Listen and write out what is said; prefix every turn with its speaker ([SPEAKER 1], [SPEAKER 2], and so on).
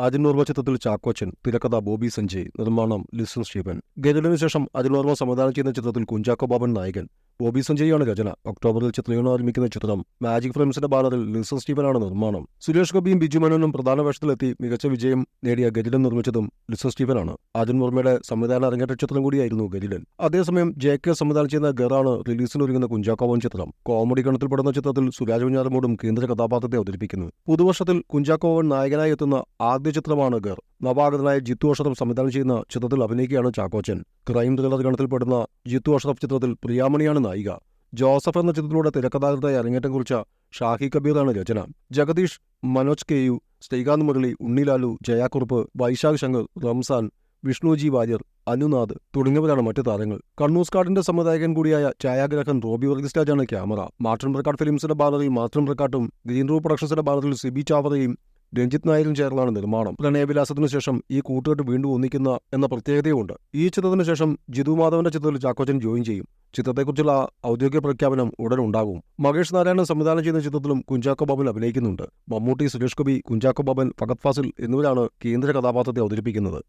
[SPEAKER 1] അജിനോർമ ചിത്രത്തിൽ ചാക്കോച്ചൻ തിരക്കഥ ബോബി സഞ്ജയ് നിർമ്മാണം ലിസൺ സ്റ്റീഫൻ. ഗജലിനു ശേഷം സംവിധാനം ചെയ്യുന്ന ചിത്രത്തിൽ കുഞ്ചാക്കോ ബാബൻ നായകൻ. ബോബി സഞ്ജയാണ് രചന. ഒക്ടോബറിൽ ചിത്രീകരണം ആരംഭിക്കുന്ന ചിത്രം മാജിക് ഫിലിംസിന്റെ ബാനറിൽ ലിസൺ സ്റ്റീഫനാണ് നിർമ്മാണം. സുരേഷ് ഗോപിയും ബിജു മേനോനും പ്രധാന വേഷത്തിലെത്തി മികച്ച വിജയം നേടിയ ഗജിലൻ നിർമ്മിച്ചതും ലിസൺ സ്റ്റീഫനാണ്. അജിൻ മുർമയുടെ സംവിധാനം അരങ്ങേറ്റ ചിത്രം കൂടിയായിരുന്നു ഗജിലൻ. അതേസമയം ജെ കെ സംവിധാനം ചെയ്യുന്ന ഗറാണ് റിലീസിനൊരുങ്ങുന്ന കുഞ്ചാക്കോവൻ ചിത്രം. കോമഡി ഗണത്തിൽപ്പെടുന്ന ചിത്രത്തിൽ സുരാജ് കുഞ്ഞാറമോടും കേന്ദ്ര കഥാപാത്രത്തെ അവതരിപ്പിക്കുന്നു. പുതുവർഷത്തിൽ കുഞ്ചാക്കോവൻ നായകനായി എത്തുന്ന ആദ്യ ചിത്രമാണ് ഗർ. നവാഗതനായ ജിത്തു അഷറഫ് സംവിധാനം ചെയ്യുന്ന ചിത്രത്തിൽ അഭിനയിക്കുകയാണ് ചാക്കോച്ചൻ. ക്രൈം ത്രില്ലർ ഗണത്തിൽപ്പെടുന്ന ജിത്തു അഷറഫ് ചിത്രത്തിൽ പ്രിയാമണിയാണ് നായിക. ജോസഫ് എന്ന ചിത്രത്തിലൂടെ തിരക്കഥാകൃത്തായി അരങ്ങേറ്റം കുറിച്ച ഷാഹി കബീറാണ് രചന. ജഗദീഷ് മനോജ് കെ യു ശ്രീകാന്ത് മുരളി ഉണ്ണിലാലു ജയാക്കുറുപ്പ് വൈശാഖ് ശങ്കർ റംസാൻ വിഷ്ണുജി വാര്യർ അനുനാഥ് തുടങ്ങിയവരാണ് മറ്റു താരങ്ങൾ. കണ്ണൂസ് കാർഡിന്റെ സംവിധായകൻ കൂടിയായ ഛായാഗ്രഹൻ റോബി വർഗിസ്റ്റാജാണ് ക്യാമറ. മാർട്ടിൻ പ്രക്കാട്ട് ഫിലിംസിന്റെ ബാനറിൽ മാർട്ടിൻ പ്രക്കാട്ടും ഗ്രീൻ റൂ പ്രൊഡക്ഷൻസിന്റെ ബാനറിൽ സിബി ചാവറയും രഞ്ജിത്ത് നായരും ചേർന്നാണ് നിർമ്മാണം. പ്രണയവിലാസത്തിനു ശേഷം ഈ കൂട്ടുകെട്ട് വീണ്ടും ഒന്നിക്കുന്ന എന്ന പ്രത്യേകതയുണ്ട്. ഈ ചിത്രത്തിനു ശേഷം ജിതു മാധവന്റെ ചിത്രത്തിൽ ചാക്കോച്ചൻ ജോയിൻ ചെയ്യും. ചിത്രത്തെക്കുറിച്ചുള്ള ഔദ്യോഗിക പ്രഖ്യാപനം ഉടൻ ഉണ്ടാകും. മഹേഷ് നാരായണൻ സംവിധാനം ചെയ്യുന്ന ചിത്രത്തിലും കുഞ്ചാക്കോ ബാബൻ അഭിനയിക്കുന്നുണ്ട്. മമ്മൂട്ടി സുരേഷ് ഗോപി കുഞ്ചാക്കോ ബാബൻ ഫഗത് ഫാസിൽ എന്നിവരാണ് കേന്ദ്ര കഥാപാത്രത്തെ അവതരിപ്പിക്കുന്നത്.